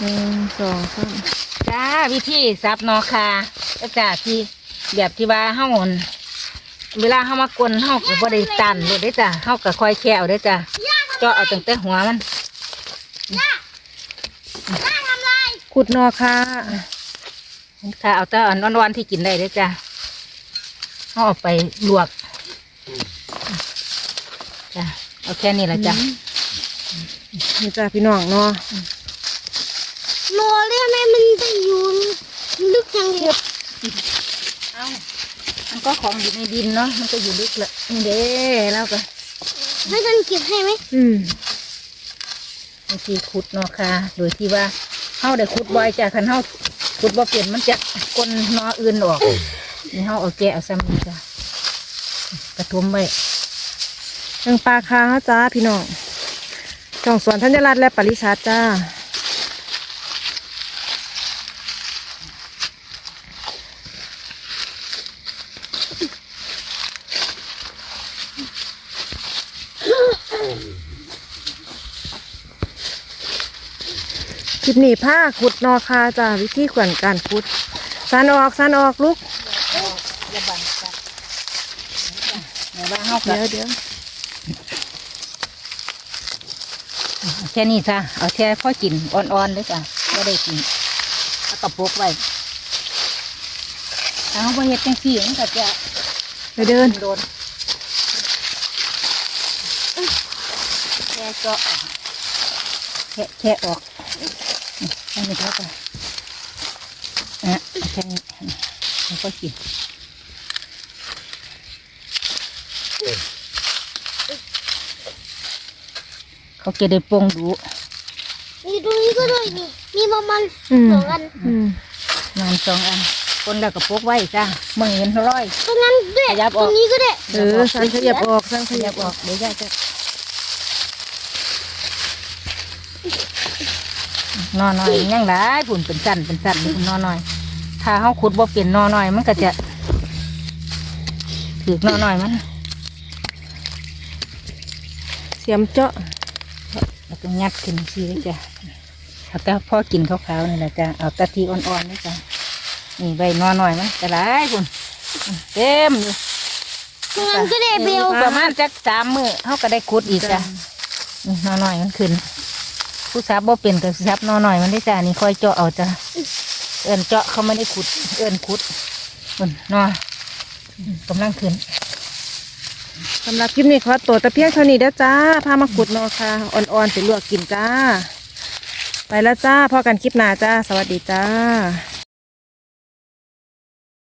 หนึ่งสองสามจ้าวิธีซับนอคาก็จ้าที่แบบที่ว่าเฮาหนเวลาเฮามากลเฮาก็บ่ได้ตันเลยได้จ้ะเฮาก็คอยแค่เอาได้จ้ะเจาะเอาตั้งแต่หัวมันขุดนอค่ะค่ะเอาแต่อันอ่อนๆที่กินได้เด้จ้ะเฮาเอาไปลวกจ้ะเอาแค่นี้ละจ้ะนี่จ้าพี่น้องเนาะ โลเลยทำไมมันไปอยู่ลึกจังเลยเอามันก็ของอยู่ในดินเนาะ มันก็อยู่ลึกละนี่เด้แล้วก็ให้ฉันเก็บให้ไหมอืมบางทีขุดเนาะค่ะ โดยที่ว่าเฮาได้ขุดบ่อยจ้ะคันเฮาขุดบ่เปลี่ยนมันจะกลนนออื่นออกนี่เฮาเอาแกะเอาซ้ำนี่จ้ะกระทุมไว้เรื่องปลาคาฮะจ้าพี่น้องช่องสวนธัญรัตน์และปริชาติจ้า ลิปนี้ผ้าขุดนอคาจ้าวิธีขวนการขุดสันออกสันออกลูกระบังจ้ะเดี๋ยวว่าเฮาก็เดี๋ยวเดี๋ยวแค่นี้จ้ะเอาแค่พอกินอ่อนๆเลยจ้ะบ่ได้กินเอากระปุกไว้ถ้าเฮาบ่เฮ็ดจังซี่มันก็จะไปเดินโดนแค่เจาะแค่แค่ออก อันนี้เท่ากันอะแค่นี้แล้วก็กินเขาเกได้ปรุงดูนี่ตรงนี้ก็ด้วยนี่มีประมาณอืมสองอันอืมงานสองอันคนแล้วก็พกไว้จ้าเมื่อเห็นร้อยตรงนั้นด้วยขยับอตอกรงนี้ก็ได้เออสันขยับออกสันขขยัยับบออออกกเดี๋ยวยายจะ นอหน่อยยังหลายผุ่นเป็นสั้นเป็นสั้นเป็นนอหน่อย ถ้าเขาขุดบ่เป็นนอหน่อย มันก็จะถือนอหน่อยมันเสียมเจาะแล้วก็งัดขึ้นทีเลยจ้ะเอาแต่พ่อกินขาวๆนี่แหละจ้ะเอาแตะทีอ่อนๆนี่จ้ะนี่ใบนอหน่อยมันจะหลายผุ่นเต็มอยู่ตรงนั้นก็ได้เบลประมาณจักสามมือเขาก็ได้ขุดอีกจ้ะนี่นอหน่อยมันขึ้น ผู้สาวบ่เป็นกับซับนอหน่อยมันได้จ้านี่ค่อยเจาะเอาจ้ะเอินเจาะเขาไม่ได้ขุด เอินขุดมันนอกำลังขึ้นสำหรับคลิปนี้ขอตัวตะเพียงเท่านี้เด้อจ้าพามาขุดนอค่ะอ่อนๆไปลวกกินจ้า ไปแล้วจ้าพอกันคลิปหน้าจ้า สวัสดีจ้า